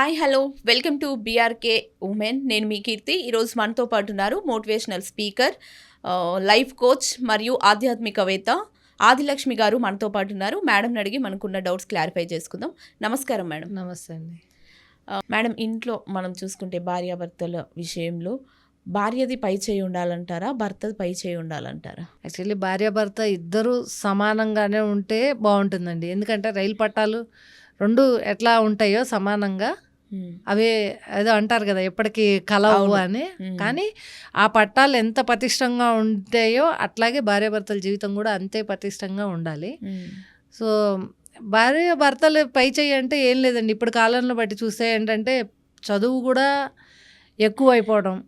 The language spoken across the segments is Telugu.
Hi hello. Welcome to BRK women. నేను మీ కీర్తి. ఈరోజు మనతో పాటు ఉన్నారు మోటివేషనల్ స్పీకర్ లైఫ్ కోచ్ మరియు ఆధ్యాత్మికవేత్త ఆదిలక్ష్మి గారు మనతో పాటు ఉన్నారు. మేడం అడిగి మనకున్న డౌట్స్ క్లారిఫై చేసుకుందాం. నమస్కారం మేడం. నమస్తే అండి. మేడం ఇంట్లో మనం చూసుకుంటే భార్యాభర్తల విషయంలో భార్యది పై చేయి ఉండాలంటారా? భర్తది పై చేయి ఉండాలంటారా? యాక్చువల్లీ భార్యాభర్త ఇద్దరు సమానంగానే ఉంటే బాగుంటుందండి. ఎందుకంటే రైలు పట్టాలు రెండు ఎట్లా ఉంటాయో సమానంగా. అవే ఏదో అంటారు కదా ఎప్పటికీ కలవు. అని. కానీ ఆ పట్టాలు ఎంత పటిష్టంగా ఉంటాయో అట్లాగే భార్యాభర్తల జీవితం కూడా అంతే పటిష్టంగా ఉండాలి. సో భార్య భర్తలు పై చేయి అంటే ఏం లేదండి ఇప్పుడు కాలంలో బట్టి చూస్తే ఏంటంటే చదువు కూడా ఎక్కువ అయిపోవడం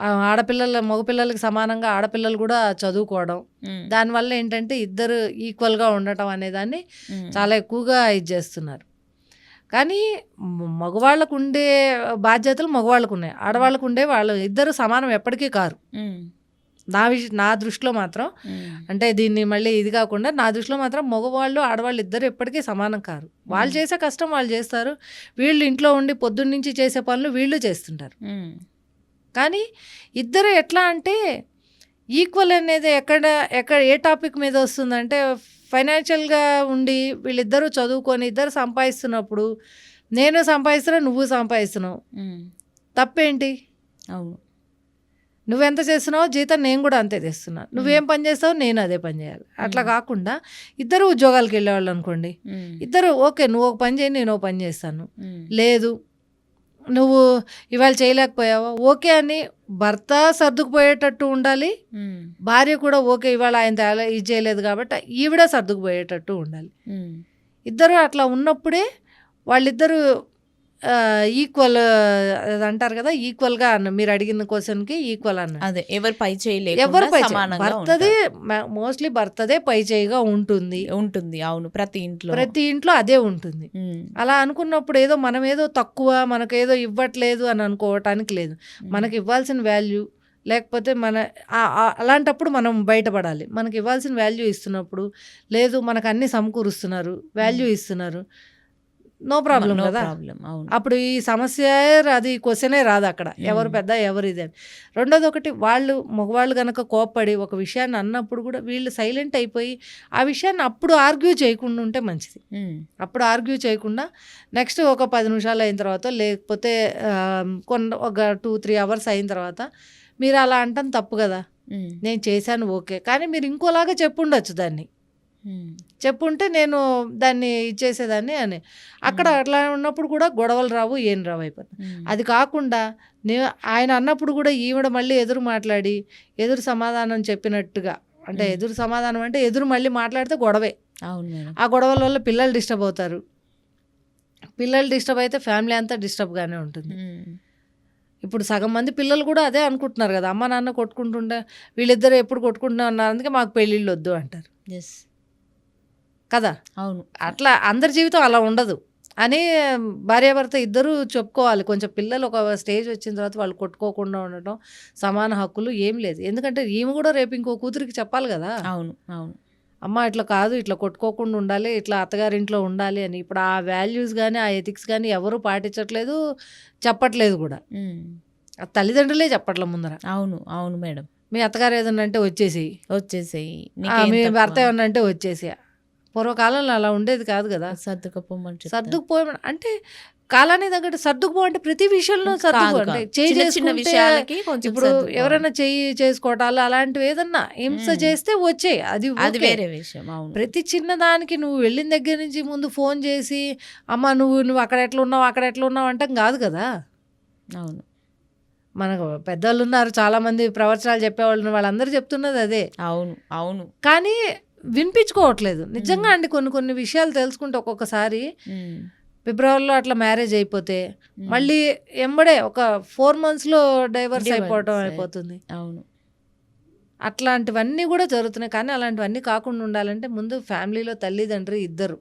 ఆడపిల్లల మగపిల్లలకి సమానంగా ఆడపిల్లలు కూడా చదువుకోవడం. దానివల్ల ఏంటంటే ఇద్దరు ఈక్వల్గా ఉండటం అనేదాన్ని. చాలా ఎక్కువగా ఇది చేస్తున్నారు కానీ మగవాళ్ళకు ఉండే బాధ్యతలు మగవాళ్ళకు ఉన్నాయి ఆడవాళ్ళకు ఉండే వాళ్ళు ఇద్దరు సమానం ఎప్పటికీ కారు. నా విష నా దృష్టిలో మాత్రం. అంటే దీన్ని మళ్ళీ ఇది కాకుండా నా దృష్టిలో మాత్రం మగవాళ్ళు ఆడవాళ్ళు ఇద్దరు ఎప్పటికీ సమానం కారు వాళ్ళు. చేసే కష్టం వాళ్ళు చేస్తారు వీళ్ళు ఇంట్లో ఉండి పొద్దున్న నుంచి చేసే పనులు వీళ్ళు చేస్తుంటారు. కానీ ఇద్దరు ఎట్లా అంటే ఈక్వల్ అనేది ఎక్కడ ఎక్కడ ఏ టాపిక్ మీద వస్తుందంటే ఫైనాన్షియల్గా ఉండి వీళ్ళిద్దరూ చదువుకొని ఇద్దరు సంపాదిస్తున్నప్పుడు నేను సంపాదిస్తున్నా నువ్వు సంపాదిస్తున్నావు. తప్పేంటి అవును నువ్వెంత చేస్తున్నావో జీతం నేను కూడా అంతే తెస్తున్నాను నువ్వేం పని చేస్తావో నేను అదే పని చేయాలి అట్లా. కాకుండా ఇద్దరు ఉద్యోగాలకు వెళ్ళేవాళ్ళు అనుకోండి. ఇద్దరు ఓకే నువ్వు ఒక పని చేయి నేను ఒక పని చేస్తాను. లేదు నువ్వు ఇవాళ చేయలేకపోయావా ఓకే అని భర్త సర్దుకుపోయేటట్టు ఉండాలి. భార్య కూడా ఓకే ఇవాళ ఆయన ఇది చేయలేదు కాబట్టి ఈవిడ సర్దుకుపోయేటట్టు ఉండాలి. ఇద్దరు అట్లా ఉన్నప్పుడే వాళ్ళిద్దరూ ఈక్వల్ అంటారు కదా ఈక్వల్గా అన్న మీరు అడిగిన క్వశ్చన్కి ఈక్వల్ అన్న. అదే ఎవరు పై చేయి ఎవరు పై భర్తదే మోస్ట్లీ భర్తదే పై చేయిగా ఉంటుంది. ఉంటుంది అవును ప్రతి ఇంట్లో. ప్రతి ఇంట్లో అదే ఉంటుంది. అలా అనుకున్నప్పుడు ఏదో మనం ఏదో తక్కువ మనకేదో ఇవ్వట్లేదు అని అనుకోవటానికి లేదు. మనకి ఇవ్వాల్సిన వాల్యూ లేకపోతే మన అలాంటప్పుడు మనం బయటపడాలి. మనకి ఇవ్వాల్సిన వాల్యూ ఇస్తున్నప్పుడు లేదు మనకు అన్ని సమకూరుస్తున్నారు వాల్యూ ఇస్తున్నారు. నో ప్రాబ్లం కదా. అప్పుడు ఈ సమస్య అది క్వశ్చనే రాదు అక్కడ. ఎవరు. పెద్ద ఎవరు ఇది అని. రెండోది ఒకటి వాళ్ళు మగవాళ్ళు కనుక కోప్పడి ఒక విషయాన్ని అన్నప్పుడు కూడా వీళ్ళు సైలెంట్ అయిపోయి ఆ విషయాన్ని అప్పుడు ఆర్గ్యూ చేయకుండా ఉంటే మంచిది. అప్పుడు ఆర్గ్యూ చేయకుండా నెక్స్ట్ ఒక పది నిమిషాలు అయిన తర్వాత లేకపోతే కొన్ని ఒక టూ త్రీ అవర్స్ అయిన తర్వాత మీరు అలా అంటాం తప్పు కదా. నేను చేశాను ఓకే. కానీ మీరు ఇంకోలాగా చెప్పుండొచ్చు దాన్ని. చెప్పుంటే నేను దాన్ని ఇచ్చేసేదాన్ని అని. అక్కడ. అట్లా ఉన్నప్పుడు కూడా గొడవలు రావు ఏం రావు అయిపోతుంది అది కాకుండా నే ఆయన అన్నప్పుడు కూడా ఈవిడ మళ్ళీ ఎదురు మాట్లాడి ఎదురు సమాధానం చెప్పినట్టుగా అంటే. ఎదురు సమాధానం అంటే ఎదురు మళ్ళీ మాట్లాడితే గొడవే. అవును ఆ గొడవల వల్ల పిల్లలు డిస్టర్బ్ అవుతారు. పిల్లలు డిస్టర్బ్ అయితే ఫ్యామిలీ అంతా డిస్టర్బ్గానే ఉంటుంది. ఇప్పుడు సగం మంది పిల్లలు కూడా అదే అనుకుంటున్నారు కదా అమ్మ నాన్న కొట్టుకుంటుంటే వీళ్ళిద్దరు ఎప్పుడు కొట్టుకుంటున్నా ఉన్నారు అందుకే మాకు పెళ్ళిళ్ళు వద్దు అంటారు. yes, కదా? అవును. అట్లా అందరి జీవితం అలా ఉండదు. అని భార్యాభర్త ఇద్దరూ చెప్పుకోవాలి. కొంచెం పిల్లలు ఒక స్టేజ్ వచ్చిన తర్వాత వాళ్ళు కొట్టుకోకుండా ఉండటం సమాన హక్కులు ఏం లేదు. ఎందుకంటే ఈమె కూడా రేపు ఇంకో కూతురికి చెప్పాలి కదా? అవును. అవును. అమ్మ ఇట్లా కాదు ఇట్లా కొట్టుకోకుండా ఉండాలి ఇట్లా అత్తగారింట్లో ఉండాలి అని. ఇప్పుడు ఆ వాల్యూస్ కానీ ఆ ఎథిక్స్ కానీ ఎవరు పాటించట్లేదు చెప్పట్లేదు కూడా. ఆ తల్లిదండ్రులే చెప్పట్లే ముందర. అవును. అవును మేడం. మీ అత్తగారు ఏదన్నా అంటే వచ్చేసి వచ్చేసేయి మీ భర్త ఏమన్నా అంటే వచ్చేసి పూర్వకాలంలో అలా ఉండేది కాదు కదా సర్దుకపోమని చెప్తారు. సర్దుకుపోయి అంటే కాలానికి తగ్గట్టు సర్దుకుపో అంటే ప్రతి విషయంలో సర్దుకో అంటే. చేయి చిన్న చిన్న చేసుకుంటే విషయాలకి కొంచెం ఇప్పుడు. ఎవరైనా చెయ్యి చేసుకోవటాలు అలాంటివి ఏదన్నా హింస. చేస్తే వచ్చాయి అది అది. వేరే విషయం ప్రతి చిన్నదానికి నువ్వు వెళ్ళిన దగ్గర నుంచి ముందు ఫోన్ చేసి అమ్మ నువ్వు నువ్వు అక్కడ ఎట్లా ఉన్నావు అక్కడ ఎట్లా ఉన్నావు అంటాం కాదు కదా అవును మనకు పెద్దవాళ్ళు ఉన్నారు చాలా మంది ప్రవచనాలు చెప్పేవాళ్ళు వాళ్ళందరూ చెప్తున్నది అదే అవును అవును కానీ వినిపించుకోవట్లేదు. నిజంగా. అండి కొన్ని కొన్ని విషయాలు తెలుసుకుంటే ఒక్కొక్కసారి ఫిబ్రవరిలో అట్లా మ్యారేజ్ అయిపోతే మళ్ళీ ఎంబడే ఒక ఫోర్ మంత్స్లో డైవర్స్ అయిపోవటం అయి- అయిపోతుంది. అవును. అట్లాంటివన్నీ కూడా జరుగుతున్నాయి. కానీ అలాంటివన్నీ కాకుండా ఉండాలంటే ముందు ఫ్యామిలీలో తల్లిదండ్రి ఇద్దరు.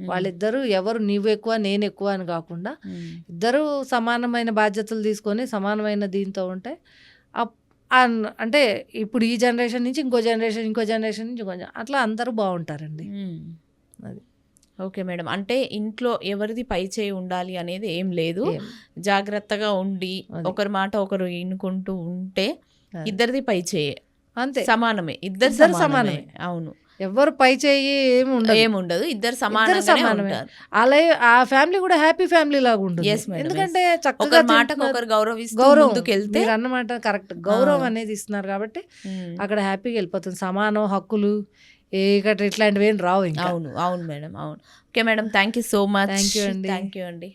వాళ్ళిద్దరూ ఎవరు నీవు ఎక్కువ నేను ఎక్కువ అని కాకుండా ఇద్దరు సమానమైన బాధ్యతలు తీసుకొని సమానమైన దీంతో ఉంటే అంటే ఇప్పుడు ఈ జనరేషన్ నుంచి ఇంకో జనరేషన్ ఇంకో జనరేషన్ నుంచి ఇంకో అట్లా అందరూ బాగుంటారండి. అది ఓకే మేడం అంటే ఇంట్లో ఎవరిది పై చేయి ఉండాలి అనేది ఏం లేదు. జాగ్రత్తగా ఉండి. ఒకరి మాట ఒకరు వినుకుంటూ ఉంటే. ఇద్దరిది పై చేయి అంతే సమానమే ఇద్దరు సమానమే. అవును ఎవరు పై చేయి ఏమి ఉండదు. ఏముండదు. ఇద్దరు సమానంగానే అలా ఆ ఫ్యామిలీ కూడా హ్యాపీ ఫ్యామిలీ లాగా ఉంటుంది. ఎందుకంటే చక్కగా తింటున్నారు. ఒకరు గౌరవం మీరు అన్నమాట కరెక్ట్ గౌరవం. అనేది ఇస్తున్నారు కాబట్టి ఉమ్, అక్కడ హ్యాపీగా వెళ్ళిపోతుంది. సమానం హక్కులు గట్రా ఇట్లాంటివి ఏం రావు అవును. అవును మేడం అవును. Okay madam thank you so much Thank you అండి. థ్యాంక్ యూ అండి.